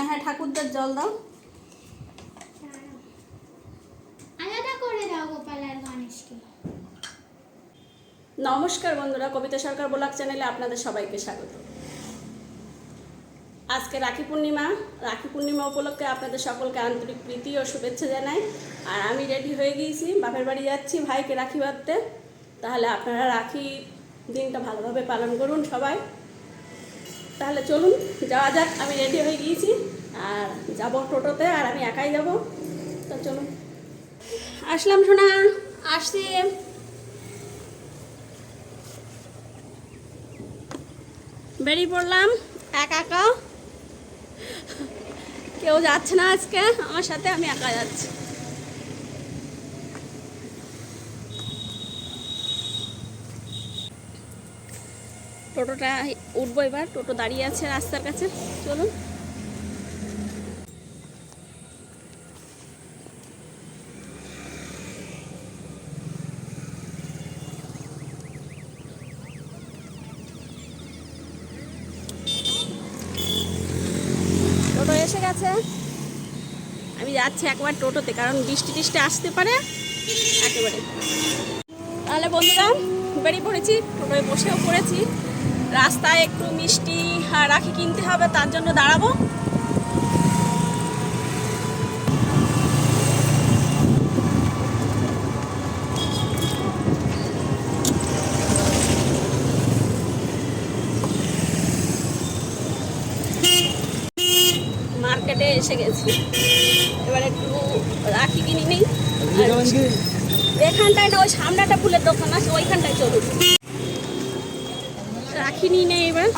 হ্যাঁ হ্যাঁ ঠাকুরদের জল দাও। আলাদা করে দাও গোপাল আর গণেশকে। নমস্কার বন্ধুরা কবিতা সরকার ব্লগ চ্যানেলে আপনাদের সবাইকে স্বাগত। আজকে রাখি পূর্ণিমা রাখি পূর্ণিমা উপলক্ষে আপনাদের সকলকে আন্তরিক প্রীতি ও শুভেচ্ছা জানাই। আর আমি রেডি হয়ে গিয়েছি বাপের বাড়ি যাচ্ছি ভাইকে রাখি বাঁধতে। তাহলে আপনারা রাখি দিনটা ভালোভাবে পালন করুন সবাই। তাহলে চলুন, যাওয়া যাক, আমি রেডি হয়ে গিয়েছি। আর যাব টোটোতে আর আমি একাই যাব। তো চলুন। আসলাম শোনা আসছি। বেরিয়ে পড়লাম, একা একা। কেউ যাচ্ছে না আজকে, আমার সাথে, আমি একা যাচ্ছি। টোটোটা উঠবো এবার, টোটো দাঁড়িয়ে আছে রাস্তার কাছে, চলুন। টোটো এসে গেছে। আমি যাচ্ছি একবার টোটোতে, কারণ বৃষ্টি টিষ্টি আসতে পারে, একেবারে। তাহলে বন্ধুরা, বেরিয়ে পড়েছি, টোটোয় বসেও পড়েছি। রাস্তায় একটু মিষ্টি রাখি কিনতে হবে তার জন্য দাঁড়াবো। মার্কেটে এসে গেছি। এবার একটু রাখি কিনি নেই। এখানটায় না ওই সামনেটা ফুলের দোকান আছে ওইখানটায় চলুন। রাখি নিই নেই এবার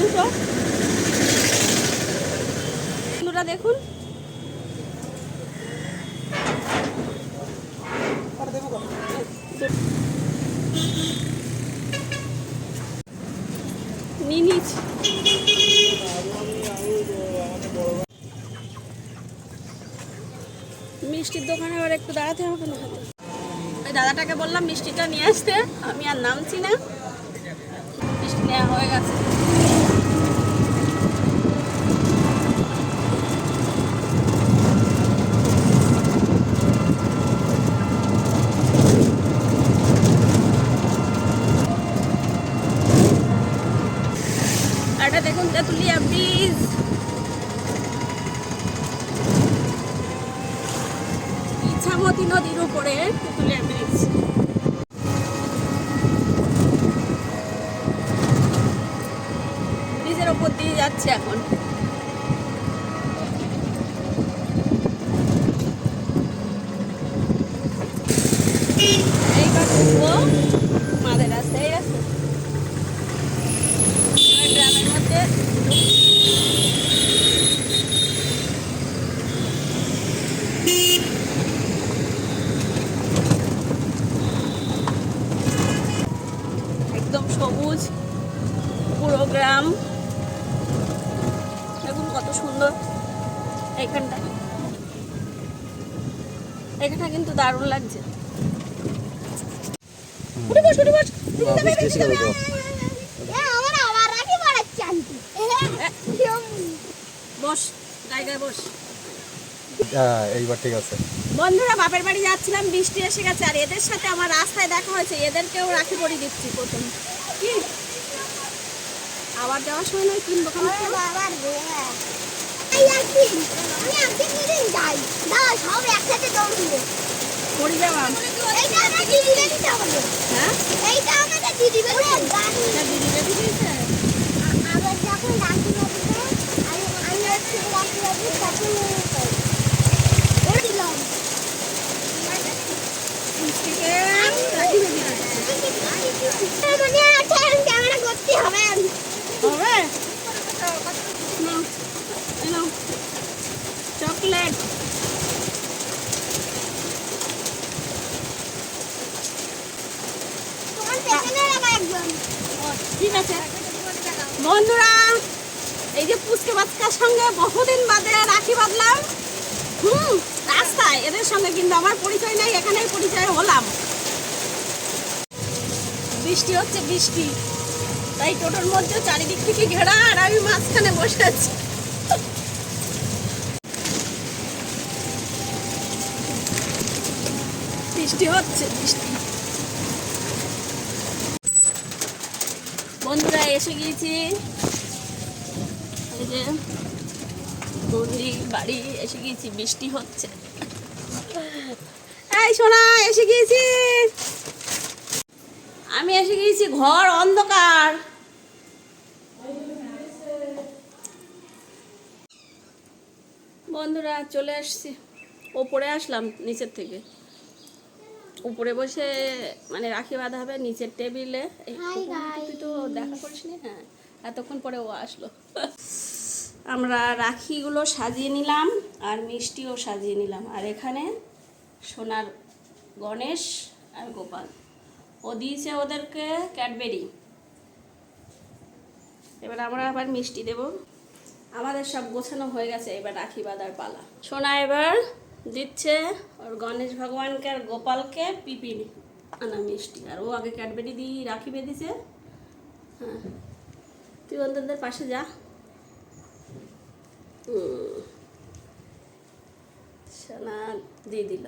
দুটো। দুটা দেখুন। নিয়ে নিয়েছি। মিষ্টির দোকানে আবার একটু দাঁড়াতে হবে না দাদাটাকে বললাম মিষ্টিটা নিয়ে আসতে আমি আর নামছি না। নেওয়া হয়ে গেছে। এটা দেখুন তেঁতুলিয়া ব্রিজ ইছামতি নদীর উপরে তেঁতুলিয়া ব্রিজ ব্রিজের ওপর দিয়ে যাচ্ছে এখন এইবার ঢুকবো মাদের রাস্তায় এই রাস্তা গ্রামের মধ্যে একদম সবুজ পুরো গ্রাম। এইখানটা এখানটা কিন্তু দারুণ লাগছে। উঠে বস উঠে বস। জায়গায় হ্যাঁ এইবার ঠিক আছে। বন্ধুরা বাপের বাড়ি যাচ্ছিলাম বৃষ্টি এসে গেছে আর এদের সাথে আমার রাস্তায় দেখা হয়েছে। এদেরকেও রাখি পরি দিচ্ছি প্রথম। কি? আবার যাওয়ার সময় নয় কিনবো কেন? দাও সব একসাথে দৌড়িয়ে পরি যাওয়া এইটা আমাদের দিদি হ্যাঁ? এইটা আমাদের দিদি বেশি গাড়ি এটা দিদি রেডি দিয়েছে আবার যখন রাখি বাঁধবে আমি আমি হচ্ছে রাখি বাঁধবি তখন ওই দিলাম মিষ্টিকে রাখি বেঁধে দিয়েছে মনে আছে আমি ক্যামেরা করতে হবে হবে নাও, এই নাও। চকলেট বন্ধুরা, এই যে পুচকে বাচ্চার সঙ্গে বহুদিন বাদে রাখি বাঁধলাম। হুম, রাস্তায়। এদের সঙ্গে কিন্তু আমার পরিচয় নাই, এখানেই পরিচয় হলাম। বৃষ্টি হচ্ছে, বৃষ্টি। তাই টোটোর মধ্যে চারিদিক থেকে ঘেরা আর আমি মাঝখানে বসে আছি। বৃষ্টি হচ্ছে, বৃষ্টি। বন্ধুরা, এসে গিয়েছি। এই বাড়ি এসে গিয়েছি, বৃষ্টি হচ্ছে। এই সোনা, এসে গিয়েছি আমি এসে গিয়েছি ঘর অন্ধকার। বন্ধুরা চলে আসছি। ওপরে আসলাম নিচের থেকে। উপরে বসে মানে রাখি বাঁধা হবে নিচের টেবিলে। তুই তো. দেখা করিসনি হ্যাঁ এতক্ষণ পরে ও আসলো। আমরা রাখিগুলো সাজিয়ে নিলাম আর মিষ্টিও সাজিয়ে নিলাম। আর এখানে সোনার গণেশ আর গোপাল। ও দিয়েছে ওদেরকে ক্যাডবেরি। এবার আমরা আবার মিষ্টি দেব। আমাদের সব গোছানো হয়ে গেছে, এবার রাখি বাঁধার পালা। সোনা এবার দিচ্ছে ওর গণেশ ভগবানকে আর গোপালকে পিপিনি আনা মিষ্টি। আর ও আগে ক্যাডবেরি দিয়ে রাখি বেঁধেছে। হ্যাঁ। তুই অন্তদের পাশে যা। সোনা দিয়ে দিল।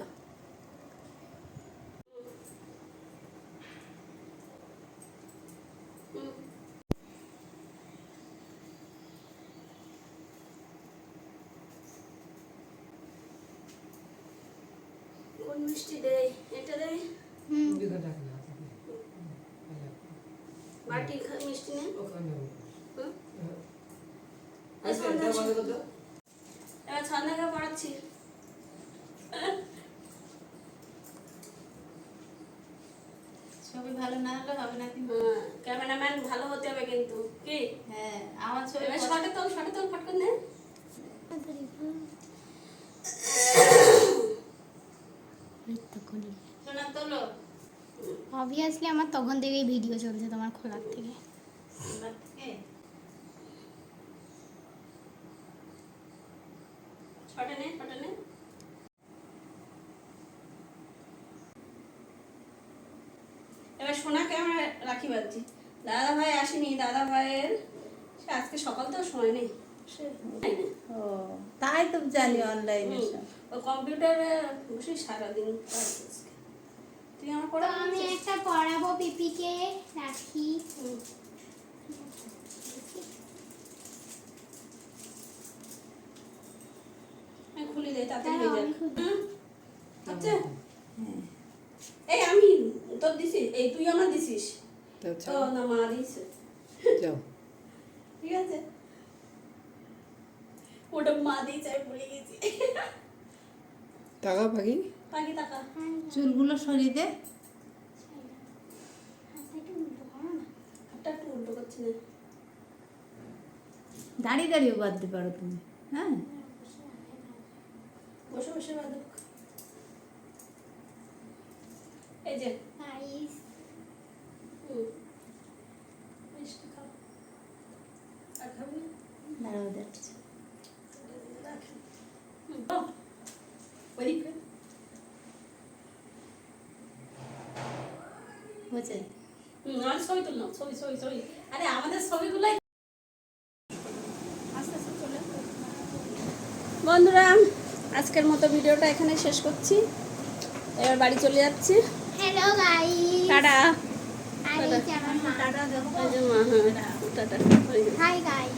মিষ্টি দেয় এটা দেয়? বাটি মিষ্টি নেই হুম? এবার সন্ধ্যাকে পড়াচ্ছি। ছবি ভালো না হলে হবে না কিন্তু। ক্যামেরাম্যান ভালো হতে হবে কিন্তু কি? হ্যাঁ আমার ছবি এবার শটে তোল শটে তোল ফটকন দে শোনা তোলো অবভিয়াসলি আমার তখন থেকেই ভিডিও চলছে তোমার খোলার থেকে। এবার সোনাকে আমরা রাখি বাঁধছি। দাদা ভাই আসেনি দাদা ভাইয়ের সে আজকে সকাল তো সময় নেই। তাই ও তাই তো জানি অনলাইনে ও কম্পিউটারে বসে সারাদিন। তুই আমার পড়া আমি একটা পড়াবো পিপিকে রাখি। আমি খুলে দেই তাড়াতাড়ি হয়ে আমি খুলি। হুম? হচ্ছে হ্যাঁ এই আমি তোর দিছি। এই তুই আমার দিছিস। তো তো না মা দিয়েছে। যাও। ঠিক আছে। ওটা মা দিয়েছে আমি ভুলে গেছি। টাকা পাখি চুলগুলো সরিয়ে দে। একটু উল্টো করছি না। দাঁড়িয়ে দাঁড়িয়ে বাঁধতে পারো তুমি হ্যাঁ? বসে বসে বাঁধো। এই যে? দাঁড়াও যাচ্ছে রাখি হুম বাহ ওইদিকে হয়েছে? হুম আর ছবি তুল না ছবি ছবি ছবি। আরে আমাদের ছবিগুলাই আস্তে আস্তে চলে আসো। বন্ধুরা আজকের মতো ভিডিওটা এখানে শেষ করছি। এবার বাড়ি চলে যাচ্ছি। হ্যালো টাটা। হ্যাঁ টাটা। যে। Hi guys